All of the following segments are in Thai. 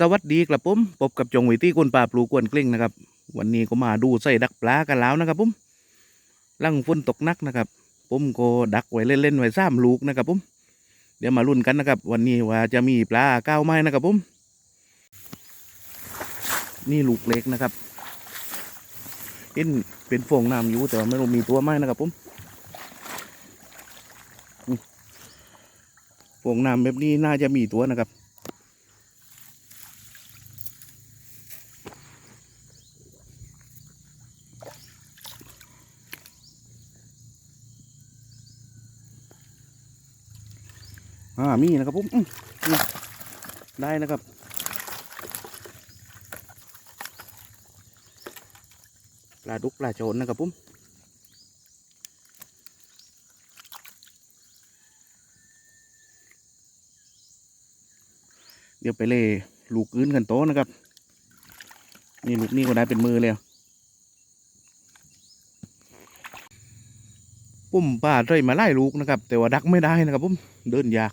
สวัสดีครับผมพบกับจงวิตี้คนป่าปลูกวนกลิ้งนะครับ วันนี้ก็มาดูใส่ดักปลากันแล้วนะครับผมลังฝนตกนักนะครับผมก็ดักไว้เล่นๆไว้สามลูกนะครับผมเดี๋ยวมาลุ้นกันนะครับ วันนี้ว่าจะมีปลาก้าวไหมนะครับผมนี่ลูกเล็กนะครับเห็นเป็นฟองน้ำอยู่แต่ว่าไม่รู้มีตัวไหมนะครับผมฟองน้ำแบบนี้น่าจะมีตัวนะครับ อ่ามีนะครับผมอื้อนี่ได้นะครับปลาดุกปลาโจนนะครับผมเดี๋ยวไปเล่ลูกอื่นกันโตนะครับ นี่ลูกนี้ก็ได้เป็นมือเลยปุ่มปลาเรยมาไล่ลูกนะครับ แต่ว่าดักไม่ได้นะครับผมเดินยาก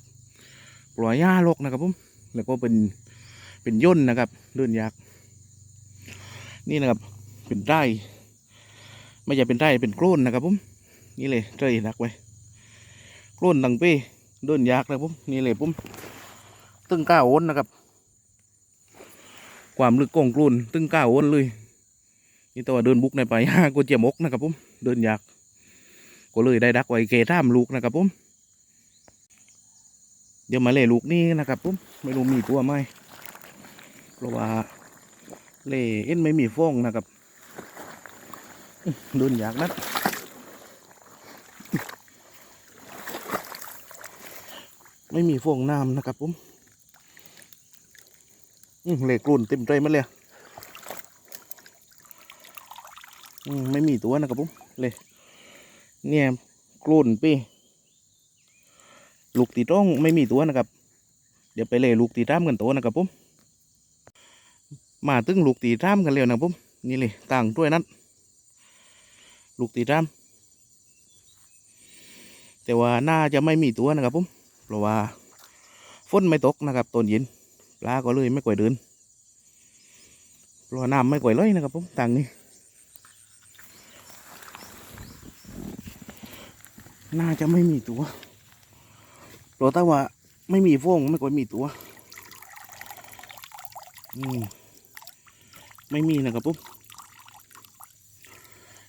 ปล่อยหญ้าลกนะครับผมแล้วก็เป็นเป็นย่นนะครับเดินยากนี่นะครับเป็นไร่ไม่ใช่เป็นไร่เป็นโคลนนะครับผมนี่เลยไร่ดักไว้โคลนตังเป้เดินยากนะครับผมนี่เลยผมตึ้งก้าโอนนะครับ ความลึกกองโคลนตึ้งก้าโอนเลยนี่ตัวเดินบุกในป่าหญ้าก็เจียมกนะครับผมเดินยากก็เลยได้ดักไว้เกท่ามลูกนะครับผม ดี๋ยวมาเล่ลูกนี่นะครับผมไม่รู้มีตัวไหมเพราะว่าเล่เอ็นไม่มีฟองนะครับอื้อโดนอยากนัดไม่มีฟองน้ำนะครับผมอื้อเล่กลุ่นเต็มใจมันเลยไม่มีตัวนะครับผมเล่เนี่ยกลุ่นปี ลูกตีต้องไม่มีตัวนะครับ เดี๋ยวไปเลยลูกตีร่ามกันตัวนะครับผมมาตึ้งลูกตีร่ามกันเร็วนะครับผมนี่เลยต่างด้วยนั้นลูกตีร่ามแต่ว่าน่าจะไม่มีตัวนะครับผมเพราะว่าฝนไม่ตกนะครับตอนเย็นปลาก็เลยไม่ก่อยเดินเพราะน้ำไม่ก่อยเลยนะครับผมต่างนี้น่าจะไม่มีตัว เรต้าว่าไม่มีฟงไม่ค่อยมีตัวอืมไม่มีนะครับปุ๊บ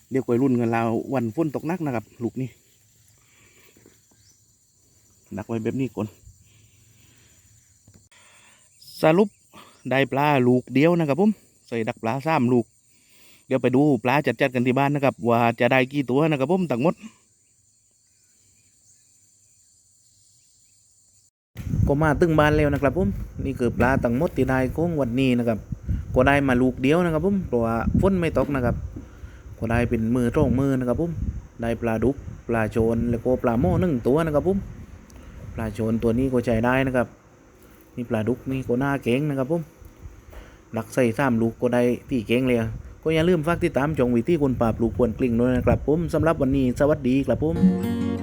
เดี๋ยวก่อยรุ่นกันเราวันฝนตกนักนะครับลูกนี้ดักไว้แบบนี้ก่อนสรุปได้ปลาลูกเดียวนะครับผมใส่ดักปลาสามลูก เดี๋ยวไปดูปลาจัดๆกันที่บ้านนะครับ ว่าจะได้กี่ตัวนะครับผมทั้งหมด ก็มาตึงบ้านแล้วนะครับผมนี่คือปลาตั้งหมดที่ได้ของวันนี้นะครับ ก็ได้มาลูกเดียวนะครับผมเพราะว่าฝนไม่ตกนะครับ ก็ได้เป็นมือตรงมือนะครับผมได้ปลาดุกปลาโจนแล้วก็ปลาโม่หนึ่งตัวนะครับผมปลาโจนตัวนี้ก็ใช้ได้นะครับนี่ปลาดุกนี่ก็น่าเก่งนะครับผมหลักใส่สามลูกก็ได้ที่เก่งเลยก็อย่าลืมฝากติดตามจงวิธีคนป่าปลูกควนกลิ่งด้วยนะครับผมสำหรับวันนี้สวัสดีครับผม